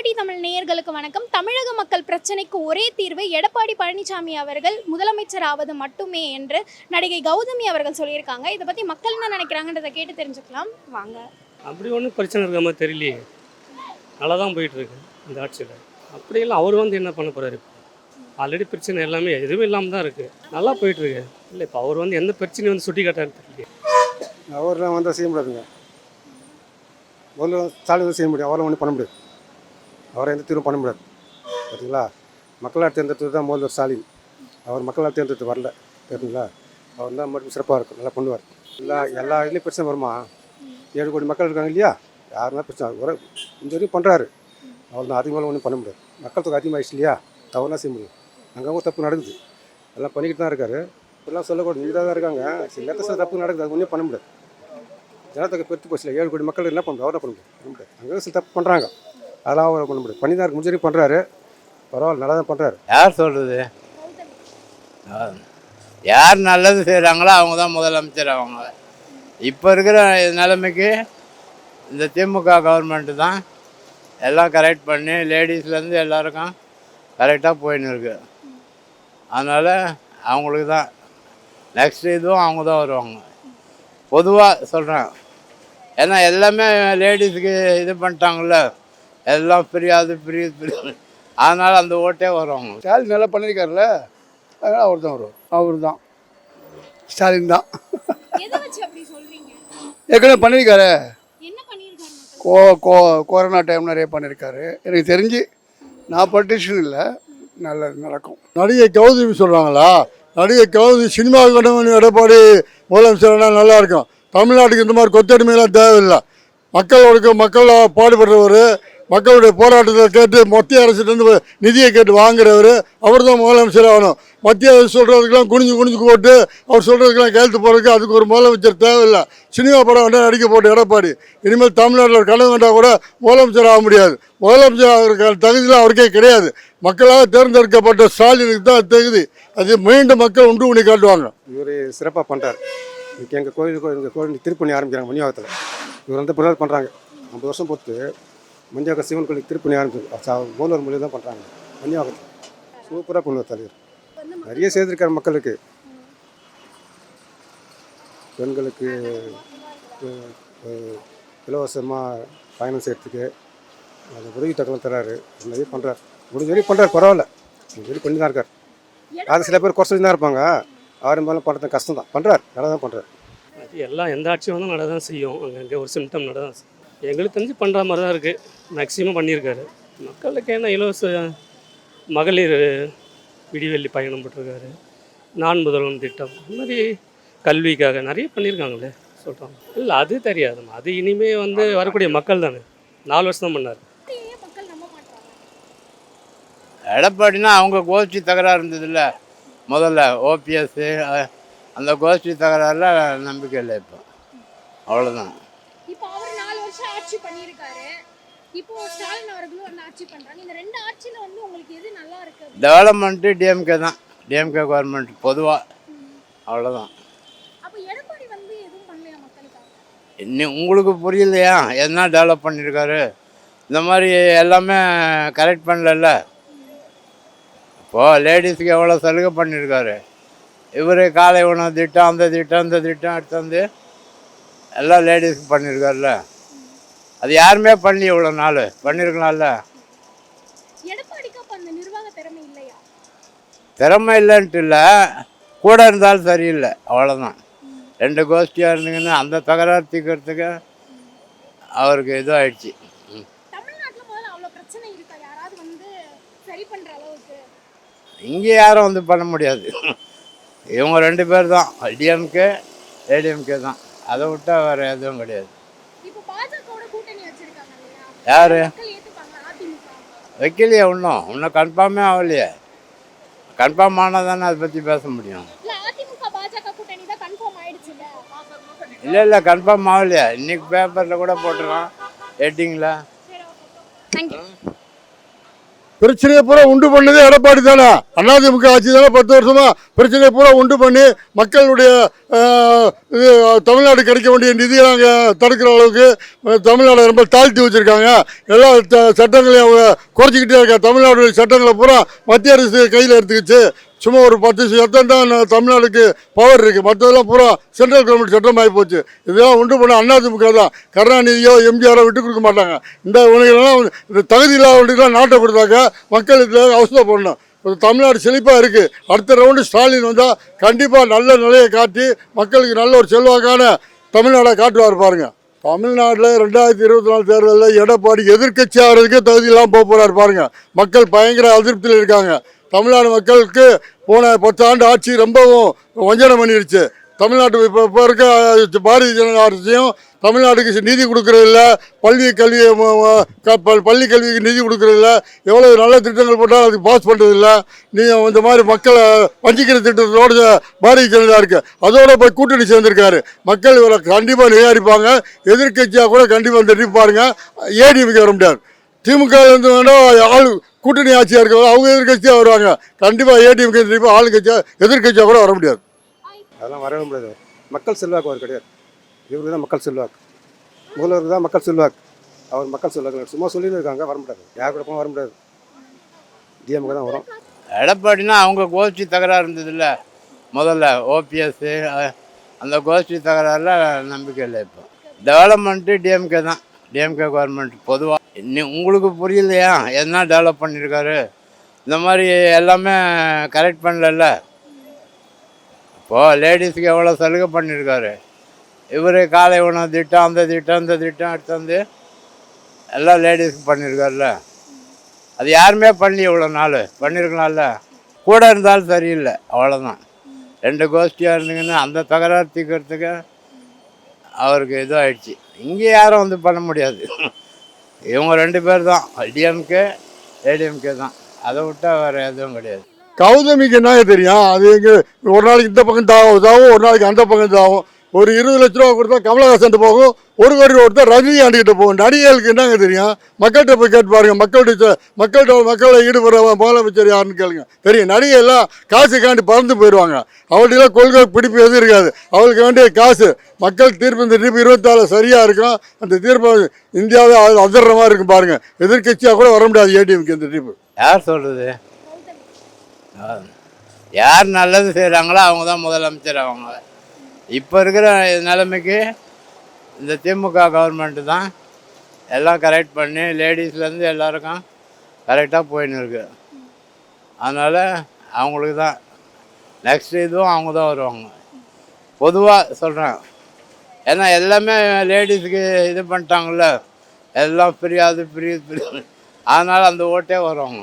RT Tamil நேயர்களுக்கு வணக்கம். தமிழக மக்கள் பிரச்சனைக்கு ஒரே தீர்வு எடப்பாடி பழனிசாமி அவர்கள் முதலமைச்சர் ஆவது மட்டுமே என்று நடிகை கௌதமி அவர்கள் சொல்லியிருக்காங்க. இதை பத்தி மக்கள் என்ன நினைக்கிறாங்கன்றதை கேட்டு தெரிஞ்சுக்கலாம். வாங்க. அப்படி ஒன்றும் பிரச்சனை இருக்க மாதிரி தெரியலையே. நல்லா தான் போயிட்டுருக்கு இந்த ஆட்சியில். அப்படியெல்லாம் அவர் வந்து என்ன பண்ண போகிறாரு ஆல்ரெடி பிரச்சனை எல்லாமே எதுவும் இல்லாமல் தான் இருக்குது நல்லா போயிட்டுருக்கு. இல்லை இப்போ அவர் வந்து எந்த பிரச்சனையும் வந்து சுட்டி காட்டாரு தெரியலையே. அவர்லாம் வந்தால் செய்ய முடியாதுங்க. முதல்ல ஸ்டாலின் செய்ய முடியும் அவரெல்லாம் ஒன்றும் பண்ண முடியாது. அவரை எந்த தீர்வும் பண்ண முடியாது. பார்த்தீங்களா மக்களால் தேர்ந்தெடுத்தது தான் முதல்வர் ஸ்டாலின். அவர் மக்களால் தேர்ந்தெடுத்து வரல. தெரியுங்களா அவர் தான் மட்டும் சிறப்பாக இருக்கும். நல்லா பண்ணுவார். எல்லா எல்லா இதுலேயும் பிரச்சனை வருமா? ஏழு கோடி மக்கள் இருக்காங்க இல்லையா? யாருமே பிரச்சனை ஒரு இந்த வரையும் பண்ணுறாரு அவர் தான் அதிகமாக ஒன்றும் பண்ண முடியாது. மக்கள் தொகை அதிகமாகிடுச்சு இல்லையா? தவறுலாம் செய்ய முடியும். அங்கங்கே தப்பு நடக்குது. எல்லாம் பண்ணிக்கிட்டு தான் இருக்காரு. இப்படிலாம் சொல்லக்கூடாது. நீடாக தான் இருக்காங்க. சில நேரத்தில் தப்பு நடக்குது. அது ஒன்றும் பண்ண முடியாது. ஜனத்தொகை பெருத்து போச்சுல ஏழு கோடி மக்கள் என்ன பண்ணுறது அவரை பண்ண முடியாது பண்ண முடியாது. அங்கே சில தப்பு பண்ணுறாங்க அதெல்லாம் அவர் பண்ண முடியாது பண்ணி தான் இருக்கு பண்ணுறாரு பரவாயில்ல நல்லா தான் பண்ணுறாரு யார் சொல்கிறது யார் நல்லது செய்கிறாங்களோ அவங்க தான் முதலமைச்சர் அவங்க. இப்போ இருக்கிற நிலைமைக்கு இந்த திமுக கவர்மெண்ட்டு தான் எல்லாம் கரெக்ட் பண்ணி லேடிஸ்லேருந்து எல்லாருக்கும் கரெக்டாக போயின்னு இருக்கு அதனால் அவங்களுக்கு தான் நெக்ஸ்ட் இதுவும் அவங்க தான் வருவாங்க. பொதுவாக சொல்கிறேன் ஏன்னா எல்லாமே லேடிஸுக்கு இது பண்ணிட்டாங்கல்ல. எல்லாம் அது ஃப்ரீ ஃப்ரீ அதனால் அந்த ஓட்டே வருவாங்க ஸ்டாலின் நல்லா பண்ணியிருக்காருல்ல? அதனால் அவர் தான் வருவார். அவர் தான். ஸ்டாலின் தான். எதை வச்சு அப்படி சொல்றீங்க? ஏற்கனவே பண்ணியிருக்காரு. மக்கள்? கோ கோ கொரோனா டைம் நிறைய பண்ணியிருக்காரு. எனக்கு தெரிஞ்சு நான் பொலிட்டிஷியன் இல்லை. நல்லது நடக்கும். நடிகை கௌதமி சொல்கிறாங்களா நடிகை கௌதமி சினிமாவுக்கு கொண்டு எடப்பாடி முதலமைச்சர்னா நல்லா இருக்கும். தமிழ்நாட்டுக்கு இந்த மாதிரி கொத்தடிமையெல்லாம் தேவையில்லை. மக்களோட மக்கள் பாடுபடுறவர் மக்களுடைய போராட்டத்தை கேட்டு மத்திய அரசுலேருந்து நிதியை கேட்டு வாங்குறவர் அவர் தான் முதலமைச்சர் ஆகணும். மத்திய அரசு சொல்கிறதுக்கெல்லாம் குனிஞ்சு குனிஞ்சு போட்டு அவர் சொல்கிறதுக்கெல்லாம் கேள்த்து போகிறதுக்கு அதுக்கு ஒரு முதலமைச்சர் தேவையில்லை. சினிமா படம் வேண்டாம் நடிக்க போட்ட எடப்பாடி. இனிமேல் தமிழ்நாட்டில் ஒரு கனவு வேண்டாம் கூட முதலமைச்சர் ஆக முடியாது. முதலமைச்சர் ஆகிற தகுதியெலாம் அவருக்கே கிடையாது. மக்களால் தேர்ந்தெடுக்கப்பட்ட ஸ்டாலினுக்கு தான் தகுதி. அது மீண்டும் மக்கள் உண்டு பண்ணி காட்டுவாங்க. இவர் சிறப்பாக பண்ணுறாரு எங்கள் கோயில் எங்கள் கோயில் திருப்பணி ஆரம்பிக்கிறாங்க மணிவாகத்தில் இவர் வந்து பிள்ளை பண்ணுறாங்க ஐம்பது வருஷம் பொறுத்து மஞ்சாக்க சிவன் கோயிலுக்கு திருப்பணி ஆரம்பிச்சு மூலவர் மொழி தான் பண்ணுறாங்க மஞ்சவாக்கத்தில் சூப்பராக கொண்டு தலைவர் நிறைய செய்திருக்காரு மக்களுக்கு. பெண்களுக்கு இலவசமாக பயணம் செய்கிறதுக்கு அந்த உதவி தகவல் தராரு. நிறைய பண்ணுறார் முடிஞ்ச வரையும் பண்ணுறாரு பரவாயில்ல. முடிஞ்ச வரையும் பண்ணி தான் இருக்கார். அது சில பேர் குறைச்சி தான் இருப்பாங்க. அவர் மேலே பண்ணுறது கஷ்டம் தான் பண்ணுறார் நல்லா தான் பண்ணுறார் அது எல்லாம் எந்த ஆட்சியும் வந்து நட தான் செய்யும். அங்கே ஒரு சிம்டம் நட தான் செய்யும் எங்களுக்கு தெரிஞ்சு பண்ணுற மாதிரி தான் இருக்குது மேக்ஸிமம் பண்ணியிருக்காரு. மக்களுக்கு என்ன இலவச மகளிர் விடிவெள்ளி பயணம் போட்டிருக்காரு. நான் முதல்வன் திட்டம். இந்த மாதிரி கல்விக்காக நிறைய பண்ணியிருக்காங்களே சொல்கிறாங்க இல்லை அது தெரியாதும்மா அது இனிமே வந்து வரக்கூடிய மக்கள் தானே. நாலு வருஷம் தான் பண்ணார். எடப்பாடினா அவங்க கோஷ்டி தகராறு இருந்ததில்ல. முதல்ல ஓபிஎஸ்ஸு அந்த கோஷ்டி தகராறில் நம்பிக்கை இல்லை இப்போ. அவ்வளோதான் இப்போ அவர் நாலு வருஷம் ஆட்சி பண்ணியிருக்காரு. இப்போ ஸ்டாலின் அவர்களும் வந்து ஆட்சி பண்றாங்க இந்த ரெண்டு ஆட்சியில வந்து உங்களுக்கு எது நல்லா இருக்கு டெவலப்மெண்ட்டு டிஎம்கே தான். டிஎம்கே கவர்மெண்ட் பொதுவாக அவ்வளோதான் அப்ப எடப்பாடி வந்து எதுவும் பண்ணலையா மக்களுக்காக? இன்னும் உங்களுக்கு புரியலையா? என்ன டெவலப் பண்ணியிருக்காரு இந்த மாதிரி எல்லாமே கரெக்ட் பண்ணலல்ல? இப்போது லேடிஸுக்கு எவ்வளோ சலுகை பண்ணியிருக்காரு இவர் காலை உணவு திட்டம் அந்த திட்டம் இந்த திட்டம் எடுத்து வந்து எல்லாம் லேடிஸுக்கு பண்ணியிருக்காருல்ல அது யாருமே பண்ணி இவ்வளோ நாள். பண்ணியிருக்கலாம்ல திறமை இல்லைன்ட்டு இல்லை. கூட இருந்தாலும் சரியில்லை. அவ்வளோதான் ரெண்டு கோஷ்டியாக இருந்தீங்கன்னா அந்த தகராறு தீர்க்கறதுக்கு அவருக்கு இதுவாகிடுச்சு இங்கே யாரும் வந்து பண்ண முடியாது. இவங்க ரெண்டு பேர் தான். டிஎம்கே ஏடிஎம்கே தான். அதை விட்டா வேறு எதுவும் கிடையாது இப்போ பாஜகவோட கூட்டணி வச்சிருக்காங்க இல்லையா யார்? வைக்கலையே. இன்னும் இன்னும் கன்ஃபார்மே ஆகலையே. கன்ஃபார்ம் ஆனால் தானே அதை பற்றி பேச முடியும். இல்ல இல்லை கன்ஃபார்ம் ஆகலையே. இன்னைக்கு பேப்பரில் கூட போட்டுருக்கான். ஹெட்டிங்கில் தேங்க்யூ பிரச்சனையை பூரா உண்டு பண்ணதே எடப்பாடி தானே? அதிமுக ஆட்சி தானே பத்து வருஷமா பிரச்சனையை பூரா உண்டு பண்ணி மக்களுடைய இது தமிழ்நாடு கிடைக்க வேண்டிய நிதியை நாங்கள் தடுக்கிற அளவுக்கு தமிழ்நாடு ரொம்ப தாழ்த்தி வச்சுருக்காங்க. எல்லா சட்டங்களையும் அவங்க குறைச்சிக்கிட்டே இருக்காங்க. தமிழ்நாடு சட்டங்களை பூரா மத்திய அரசு கையில் எடுத்துக்கிச்சு. சும்மா ஒரு பத்து சட்டம் தான் தமிழ்நாடுக்கு பவர் இருக்குது மற்றதெல்லாம் பூரா சென்ட்ரல் கவர்மெண்ட் சட்டம் ஆகி போச்சு. இதெல்லாம் உண்டு பண்ண அதிமுக தான். கருணாநிதியோ எம்ஜிஆரோ விட்டு கொடுக்க மாட்டாங்க. இந்த உணவுகளெல்லாம் இந்த தகுதி இல்லாதவங்களுக்குலாம் நாட்டை கொடுத்தாக்க மக்கள் இதில் அவசரப்படணும் தமிழ்நாடு செழிப்பாக இருக்குது அடுத்த ரவுண்டு ஸ்டாலின் வந்தால் கண்டிப்பாக நல்ல நிலையை காட்டி மக்களுக்கு நல்ல ஒரு செல்வாக்கான தமிழ்நாடை காட்டுவார் பாருங்கள் தமிழ்நாட்டில் ரெண்டாயிரத்தி இருபத்தி நாலு தேர்தலில் எடப்பாடி எதிர்க்கட்சி ஆகிறதுக்கே தகுதி இல்லாமல் போக போகிறார் பாருங்கள் மக்கள் பயங்கர அதிருப்தியில் இருக்காங்க. தமிழ்நாடு மக்களுக்கு போன பத்து ஆண்டு ஆட்சி ரொம்பவும் வஞ்சனம் பண்ணிடுச்சு தமிழ்நாட்டு இப்போ இப்போ இருக்க பாரதிய ஜனதா அரசையும் தமிழ்நாட்டுக்கு நிதி கொடுக்கறதில்ல பள்ளி கல்வி க- பள்ளி கல்விக்கு நிதி கொடுக்கறதில்ல எவ்வளோ நல்ல திட்டங்கள் போட்டாலும் அதுக்கு பாஸ் பண்ணுறதில்ல நீ இந்த மாதிரி மக்களை வஞ்சிக்கிற திட்டத்தோட பாரதிய ஜனதா இருக்கு. அதோட போய் கூட்டணி சேர்ந்துருக்காரு. மக்கள் இவரை கண்டிப்பாக நிராகரிப்பாங்க. எதிர்க்கட்சியாக கூட கண்டிப்பாக வந்து நிற்பாருங்க ஏடிஎம்கே வர முடியாது. திமுக இருந்து வேணா ஆள் கூட்டணி ஆட்சியாக இருக்க அவங்க எதிர்கட்சியாக வருவாங்க. கண்டிப்பாக ஏடிஎம்கே திருப்பி ஆளுங்கட்சியாக எதிர்கட்சியாக கூட வர முடியாது. அதெல்லாம் வரவே முடியாது. மக்கள் செல்வாக்கு அவர் கிடையாது. இவருக்கு தான் மக்கள் செல்வாக்கு. முதல்வருக்கு தான் மக்கள் செல்வாக்கு. அவர் மக்கள் செல்வாக்கு சும்மா சொல்லின்னு இருக்காங்க வர முடியாது யார் கூட வர முடியாது. டிஎம்கே தான் வரும். எடப்பாடினா அவங்க கோஷ்டி தகராறு இருந்ததில்ல? முதல்ல ஓபிஎஸ் அந்த கோஷ்டி தகராறுல நம்பிக்கை இல்லை இப்போ. டெவலப்மெண்ட்டு டிஎம்கே தான். டிஎம்கே கவர்மெண்ட் பொதுவாக இன்னும் உங்களுக்கு புரியலையா? என்ன டெவலப் பண்ணியிருக்காரு இந்த மாதிரி எல்லாமே கரெக்ட் பண்ணலல்ல? இப்போது லேடிஸுக்கு எவ்வளோ சலுகை பண்ணியிருக்காரு இவர் காலை உணவு திட்டம் அந்த திட்டம் இந்த திட்டம் எடுத்து வந்து எல்லாம் லேடிஸுக்கு பண்ணியிருக்காருல்ல அது யாருமே பண்ணி இவ்வளோ நாள். பண்ணியிருக்கலாம்ல கூட இருந்தாலும் சரியில்லை. அவ்வளோதான் ரெண்டு கோஷ்டியாக இருந்தீங்கன்னா அந்த தகராறு தீர்க்கறதுக்கு அவருக்கு இதாகிடுச்சு இங்கே யாரும் வந்து பண்ண முடியாது. இவங்க ரெண்டு பேர் தான். டிஎம்கே ஏடிஎம்கே தான். அதை விட்டா வேறு எதுவும் கிடையாது. கௌதமிக்கு என்னங்க தெரியும்? அது எங்க ஒரு நாளைக்கு இந்த பக்கம் தாவும் தாவும் ஒரு நாளைக்கு அந்த பக்கம் தாவும் ஒரு இருபது லட்ச ரூபா கொடுத்தா கமலஹாசன் போகும் ஒரு கோடி ரூபா கொடுத்தா ரஜினி ஆண்டிகிட்ட போகும். நடிகர்களுக்கு என்னங்க தெரியும்? மக்கள்கிட்ட போய் கேட்டு பாருங்க மக்கள்கிட்ட மக்கள்கிட்ட மக்களை ஈடுபடுற முதலமைச்சர் யாருன்னு கேளுங்க. தெரியும். நடிகையெல்லாம் காசுக்காண்டி பறந்து போயிடுவாங்க. அவள்கிட்ட கொள்கை பிடிப்பு எதுவும் இருக்காது. அவளுக்கு வேண்டிய காசு மக்கள் தீர்ப்பு இந்த தீர்ப்பு இருபத்தாறு சரியாக இருக்கும். அந்த தீர்ப்பு இந்தியாவே அது அதிர்ற மாதிரி இருக்கும் பாருங்க. எதிர்க்கட்சியாக கூட வர முடியாது ஏடிஎம்க்கு இந்த தீர்ப்பு. யார் சொல்கிறது யார் நல்லது செய்கிறாங்களோ அவங்க தான் முதலமைச்சர் அவங்க. இப்போ இருக்கிற நிலைமைக்கு இந்த திமுக கவர்மெண்ட்டு தான் எல்லாம் கரெக்ட் பண்ணி லேடிஸ்லேருந்து எல்லாருக்கும் கரெக்டாக போயின்னு இருக்கு அதனால் அவங்களுக்கு தான். நெக்ஸ்ட் இதுவும் அவங்க தான் வருவாங்க. பொதுவாக சொல்கிறேன் ஏன்னா எல்லாமே லேடிஸுக்கு இது பண்ணிட்டாங்கல்ல. எல்லாம் ஃப்ரீ அது ஃப்ரீ ஃப்ரீ அதனால் அந்த ஓட்டே வருவாங்க